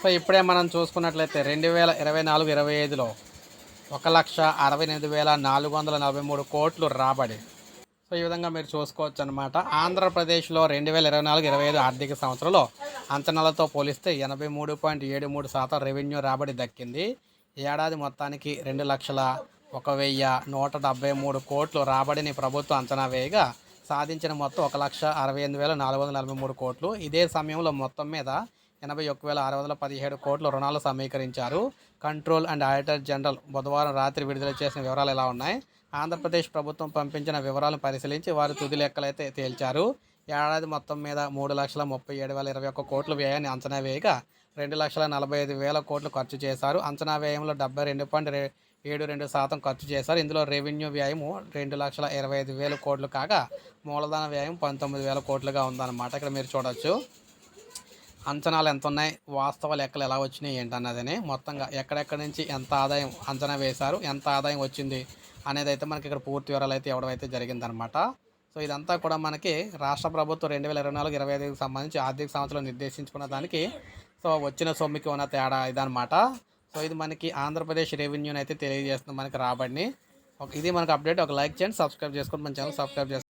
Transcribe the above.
So ఇప్పుడే మనం చూసుకున్నట్లయితే రెండు వేల ఇరవై నాలుగు ఇరవై ఐదులో ఒక లక్ష అరవై ఎనిమిది వేల నాలుగు వందల నలభై మూడు కోట్లు రాబడి. సో ఈ విధంగా మీరు చూసుకోవచ్చు అనమాట ఆంధ్రప్రదేశ్లో రెండు వేల ఇరవై నాలుగు ఇరవై ఐదు ఆర్థిక సంవత్సరంలో అంచనాలతో పోలిస్తే ఎనభై మూడు పాయింట్ ఏడు మూడు శాతం రెవెన్యూ రాబడి దక్కింది. ఏడాది మొత్తానికి రెండు లక్షల ఒక వెయ్యి నూట డెబ్బై మూడు కోట్లు రాబడిని ప్రభుత్వం అంచనా వేయగా సాధించిన మొత్తం ఒక లక్ష అరవై ఎనిమిది వేల నాలుగు వందల నలభై మూడు కోట్లు. ఇదే సమయంలో మొత్తం మీద ఎనభై ఒక్క వేల ఆరు వందల పదిహేడు కోట్ల రుణాలు సమీకరించారు. కంట్రోల్ అండ్ ఆడిటర్ జనరల్ బుధవారం రాత్రి విడుదల చేసిన వివరాలు ఎలా ఉన్నాయి? ఆంధ్రప్రదేశ్ ప్రభుత్వం పంపించిన వివరాలను పరిశీలించి వారు తుది లెక్కలైతే తేల్చారు. ఏడాది మొత్తం మీద మూడు లక్షల ముప్పై ఏడు వేల ఇరవై ఒక్క కోట్ల వ్యయాన్ని అంచనా వేయగా రెండు లక్షల నలభై ఐదు వేల కోట్లు ఖర్చు చేశారు. అంచనా వ్యయంలో డెబ్బై రెండు పాయింట్ ఏడు రెండు శాతం ఖర్చు చేశారు. ఇందులో రెవెన్యూ వ్యయము రెండు లక్షల ఇరవై ఐదు వేల కోట్లు కాగా మూలధన వ్యయం పంతొమ్మిది వేల కోట్లుగా ఉందన్నమాట. ఇక్కడ మీరు చూడొచ్చు. అంచనాలు ఎంత ఉన్నాయి వాస్తవ లెక్కలు ఎలా వచ్చినాయి ఏంటన్నదని మొత్తంగా ఎక్కడెక్కడి నుంచి ఎంత ఆదాయం అంచనా వేశారు? ఎంత ఆదాయం వచ్చింది? అనేది అయితే మనకి ఇక్కడ పూర్తి వివరాలు అయితే ఇవ్వడం అయితే జరిగిందనమాట సో ఇదంతా కూడా మనకి రాష్ట్ర ప్రభుత్వం రెండు వేల ఇరవై నాలుగు ఇరవై ఐదుకి సంబంధించి ఆర్థిక సంవత్సరం నిర్దేశించుకున్న దానికి సో వచ్చిన సొమ్మికి ఉన్న తేడా ఇదనమాట సో ఇది మనకి ఆంధ్రప్రదేశ్ రెవెన్యూని అయితే తెలియజేస్తుంది మనకి రాబడిని. ఇది మనకు అప్డేట్. ఒక లైక్ చేయండి సబ్స్క్రైబ్ చేసుకోండి. మన ఛానల్ సబ్స్క్రైబ్ చేసుకోండి